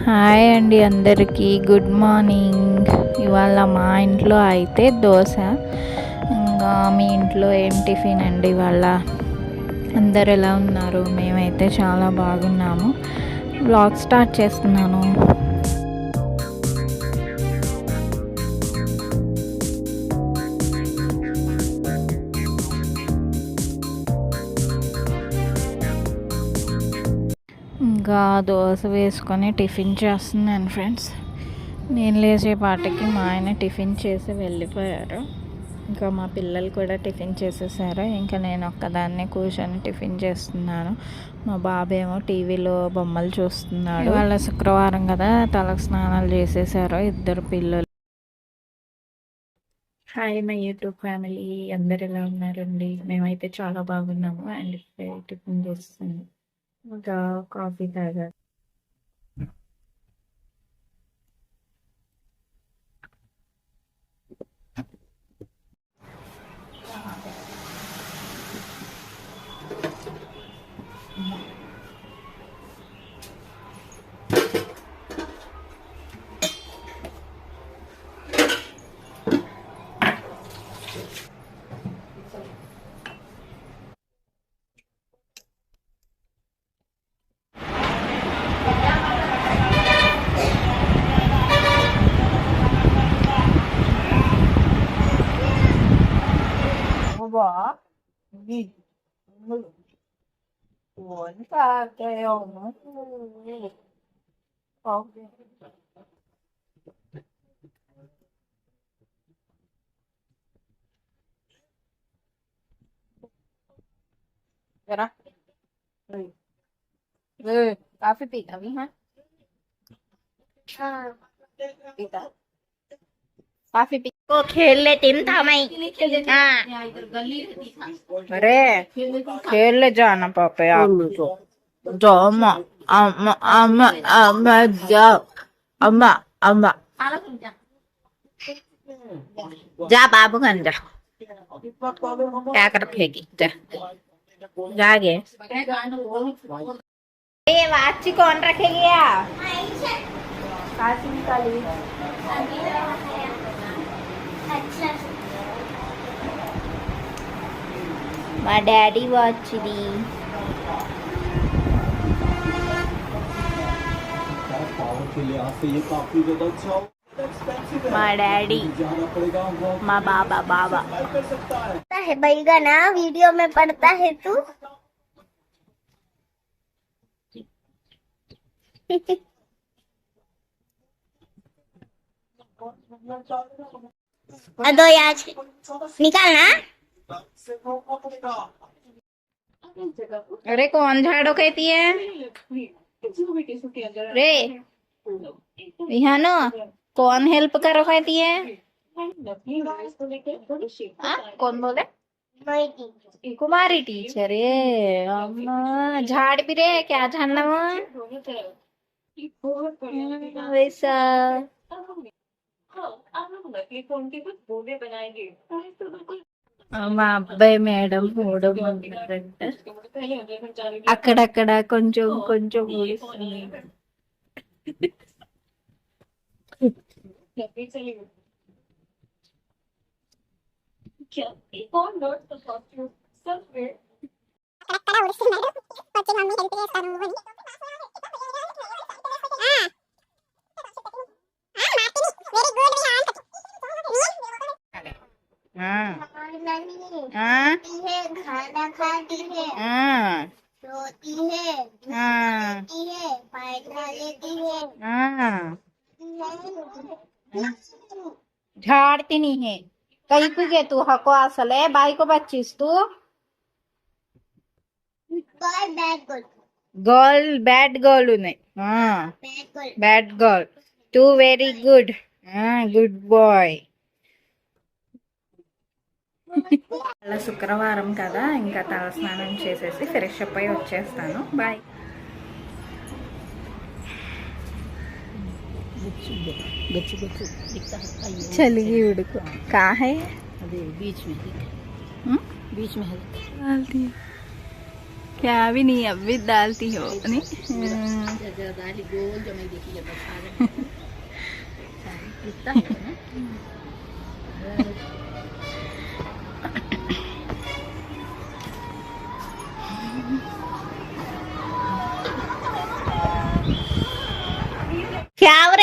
Hi అండి అందరికీ. Good morning ఇవాళ మా ఇంట్లో అయితే దోశ. ఇంకా మీ ఇంట్లో ఏం టిఫిన్ అండి ఇవాళ? అందరు ఎలా ఉన్నారు? మేమైతే చాలా బాగున్నాము. బ్లాగ్ స్టార్ట్ చేస్తున్నాను. ఇంకా దోశ వేసుకొని టిఫిన్ చేస్తున్నాను ఫ్రెండ్స్. నేను లేచేపాటికి మా ఆయన టిఫిన్ చేసి వెళ్ళిపోయారు. ఇంకా మా పిల్లలు కూడా టిఫిన్ చేసేసారు. ఇంకా నేను ఒక్కదాన్నే కూర్చొని టిఫిన్ చేస్తున్నాను. మా బాబు ఏమో టీవీలో బొమ్మలు చూస్తున్నాడు. వాళ్ళ శుక్రవారం కదా తలకు స్నానాలు చేసేసారు ఇద్దరు పిల్లలు. హాయ్ మై యూట్యూబ్ ఫ్యామిలీ అందరు ఎలా ఉన్నారండి? మేమైతే చాలా బాగున్నాము. And tiffin Muncul gì muốn ra kèo nó không Vậy đó. Ừ. Ừ, tao phải bị tao biết hả? À. Bị tao. Tao phải bị को खेल ले तीन था मैं। हाँ। अरे खेल ले जाना पापे आप तो अम्मा अम्मा अम्मा अम्मा अम्मा अम्मा। जा बाबू खान जा। क्या कर फेंकी? जा। ये वाची कौन रखेगी हाँ, काशी निकाली। మా డాడీ వాచ్ ఇది पावर के लिहाज से ये काफी ज्यादा अच्छा हो మా డాడీ जाना पड़ेगा वो మా బాబా బాబా कर सकता है है बैगा ना वीडियो में पढ़ता है तू अदो यार निकालना? अरे कौन झाड़ो कहती है? रे विहानो कौन हेल्प करो कहती है? हाँ? कौन बोले? कुमारी टीचर झाड़ भी रे क्या झाड़ना वो हम्म, वैसा మా అబ్బాయి మేడం మూడం ఉన్నారంట అక్కడక్కడ కొంచెం కొంచెం ఊడిస్తుంది. ఆ, है ఆ. झाड़ती नहीं है कहीं पे गे तू हको असल है बाई को बच्चीस तू bye bad good girl bad girl ఉన్నాయి हाँ bad good bad girl too very good good boy అలా శుక్రవారం కదా ఇంకా తలస్నానం చేసేసి ఫ్రెష్ అప్ అయి వచ్చేస్తాను బాయ్ चलिए उड़को कहा है? बीच में बीच में है। डालती क्या अभी नहीं अब भी डालती हो नहीं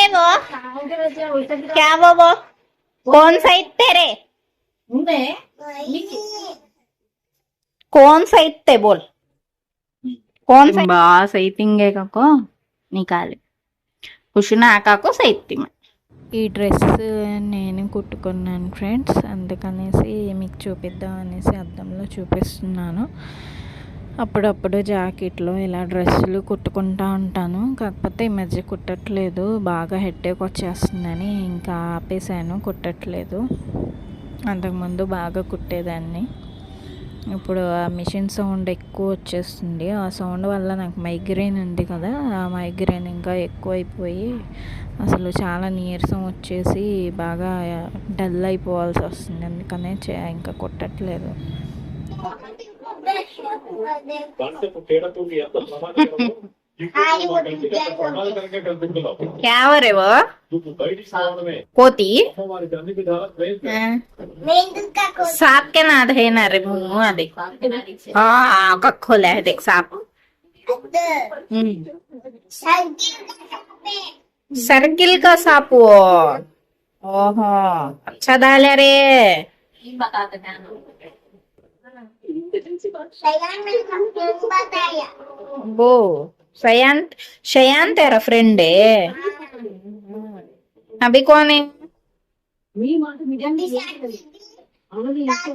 वो क्या वो वो कौन सा इत्ते रे कौन सा इत्ते बोल कौन सा बा सही तिंगे को निकाले కుషున ఆకాకు సైత్యం ఈ డ్రెస్ నేను కుట్టుకున్నాను ఫ్రెండ్స్ అందుకనేసి మీకు చూపిద్దాం అనేసి అద్దంలో చూపిస్తున్నాను అప్పుడప్పుడు జాకెట్లు ఇలా డ్రెస్సులు కుట్టుకుంటా ఉంటాను. కాకపోతే ఈ మధ్య కుట్టట్లేదు. బాగా హెడ్ఏక్ వచ్చేస్తుందని ఇంకా ఆపేసాను కుట్టట్లేదు. అంతకుముందు బాగా కుట్టేదాన్ని. ఇప్పుడు ఆ మిషన్ సౌండ్ ఎక్కువ వచ్చేస్తుంది. ఆ సౌండ్ వల్ల నాకు మైగ్రేన్ ఉంది కదా. ఆ మైగ్రేన్ ఇంకా ఎక్కువైపోయి అసలు చాలా నీరసం వచ్చేసి బాగా డల్ అయిపోవాల్సి వస్తుంది. అందుకనే చే- ఇంకా కుట్టట్లేదు. क्या हो रहे वो कोती सांप के ना है ना रे मुआ देख हाँ कख खोला है देख सांप सर्किल का सांप वो ओहो अच्छा डाल रे बता हमको बताया वो शयान शयान तेरा फ्रेंड है अभी कौन है अभी शादी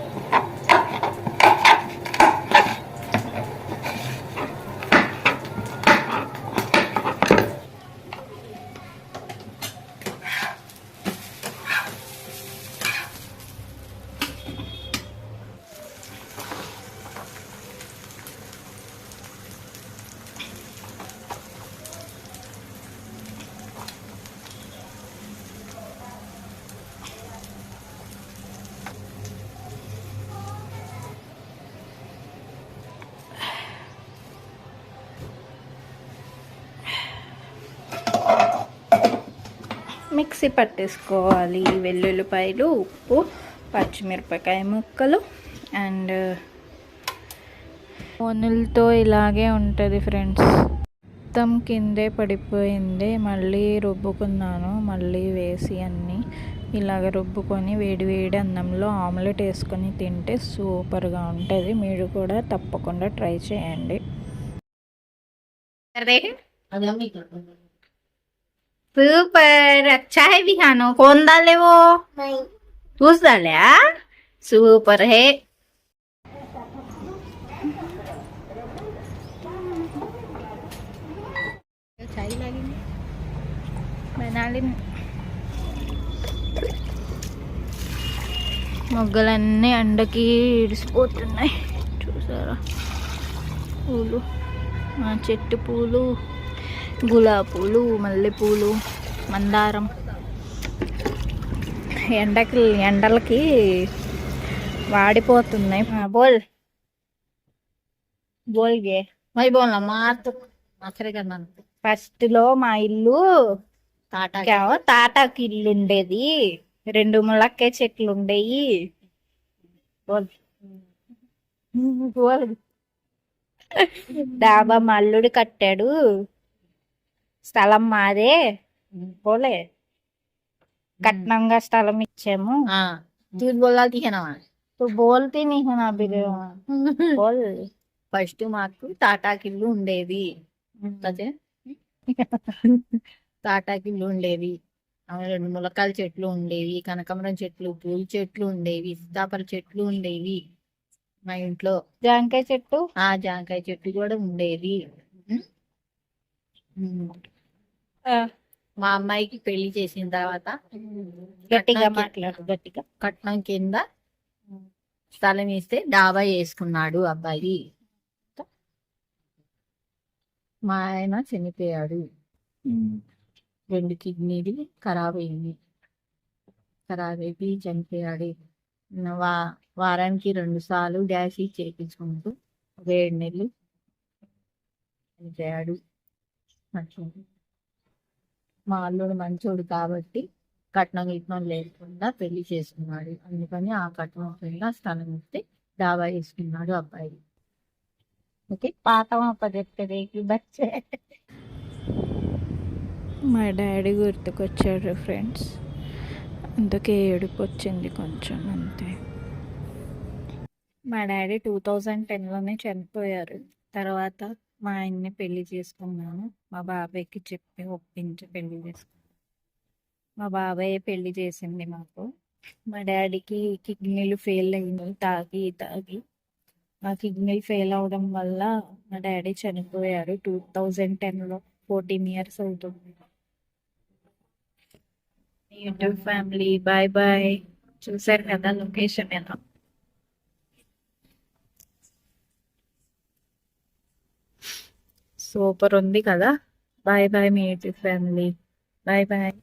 మిక్సీ పట్టేసుకోవాలి. వెల్లుల్లిపాయలు ఉప్పు పచ్చిమిరపకాయ ముక్కలు అండ్ ఫోనులతో ఇలాగే ఉంటుంది ఫ్రెండ్స్. మొత్తం కిందే పడిపోయింది. మళ్ళీ రుబ్బుకున్నాను. మళ్ళీ వేసి అన్నీ ఇలాగ రుబ్బుకొని వేడి వేడి అన్నంలో ఆమ్లెట్ వేసుకొని తింటే సూపర్గా ఉంటుంది. మీరు కూడా తప్పకుండా ట్రై చేయండి. అరే అది అమ్మి ఇక్కడ సూపర్ అచ్చా है बिहानो कौन डाले वो नहीं तूच डाल्या सुपर है చాయ్ లాగింది బనాలి మొగ్గలన్నీ ఎండకి ఇడిసిపోతున్నాయి చూసారా పూలు మా చెట్టు పూలు గులాబీ పూలు మల్లెపూలు మందారం. ఎండకి ఎండలకి వాడిపోతున్నాయి. బోల్. బోల్గే మై బోల్ మాత్ ఫస్ట్లో మా ఇల్లు తాటాకి. ఇల్లు ఉండేది. రెండు ములక్కాయ చెట్లు ఉండేవి బోల్. బోల్. డాబా మా అల్లుడు కట్టాడు. స్థలం మాదే. పోలే. కట్నంగా స్థలం ఇచ్చాము. తూ బోలా తీయనవా? తు బోల్తే నీ హునా బిరే బోల్. ఫస్ట్ మాకు తాటాకిల్లు ఉండేది. అదే తాటాకిల్లు ఉండేవి రెండు ములక్కాయల చెట్లు ఉండేవి కనకమరం చెట్లు పూల చెట్లు ఉండేవి సీతాఫల చెట్లు ఉండేవి మా ఇంట్లో. జాంకాయ చెట్టు? ఆ జాంకాయ చెట్టు కూడా ఉండేది. మా అమ్మాయికి పెళ్ళి చేసిన తర్వాత గట్టిగా మాట్లాడు గట్టిగా. కట్నం కింద స్థలం ఇస్తే డాబా వేసుకున్నాడు అబ్బాయి. మా ఆయన చనిపోయాడు. రెండు కిడ్నీలు ఖరాబ్ అయింది ఖరాబ్ అయిపోయి చనిపోయాడు. వా వారానికి రెండు సార్లు డాషీ చేయించుకుంటూ ఒక ఏడు నెలలు చనిపోయాడు. మా అల్లుడు మంచోడు కాబట్టి కట్నం గిట్నం లేకుండా పెళ్ళి చేసుకున్నాడు. అందుకని ఆ కట్నం కింద స్థలం ఇస్తే డాబా వేసుకున్నాడు అబ్బాయి. ఓకే? పాతం అప్పచెప్పేది బచ్చే. మా డాడీ గుర్తుకొచ్చాడు ఫ్రెండ్స్. అందుకే ఏడుపు వచ్చింది కొంచెం అంతే. మా డాడీ టూ థౌజండ్ టెన్లోనే చనిపోయారు. తర్వాత మా ఆయన్ని పెళ్ళి చేసుకున్నాను. మా బాబాయ్కి చెప్పి ఒప్పించి పెళ్ళి చేసుకున్నాను. మా బాబాయ్ పెళ్ళి చేసింది మాకు. మా డాడీకి కిడ్నీలు ఫెయిల్ అయినాయి. తాగి తాగి. ఆ కిడ్నీలు ఫెయిల్ అవడం వల్ల మా డాడీ చనిపోయారు. టూ థౌజండ్ టెన్లో ఫోర్టీన్ ఇయర్స్ అవుతుంది. YouTube family bye bye. చూసారు కదా లొకేషన్ ఎలా? సూపర్ ఉంది కదా. బాయ్ బాయ్ మీ యూట్యూబ్ ఫ్యామిలీ. Bye bye.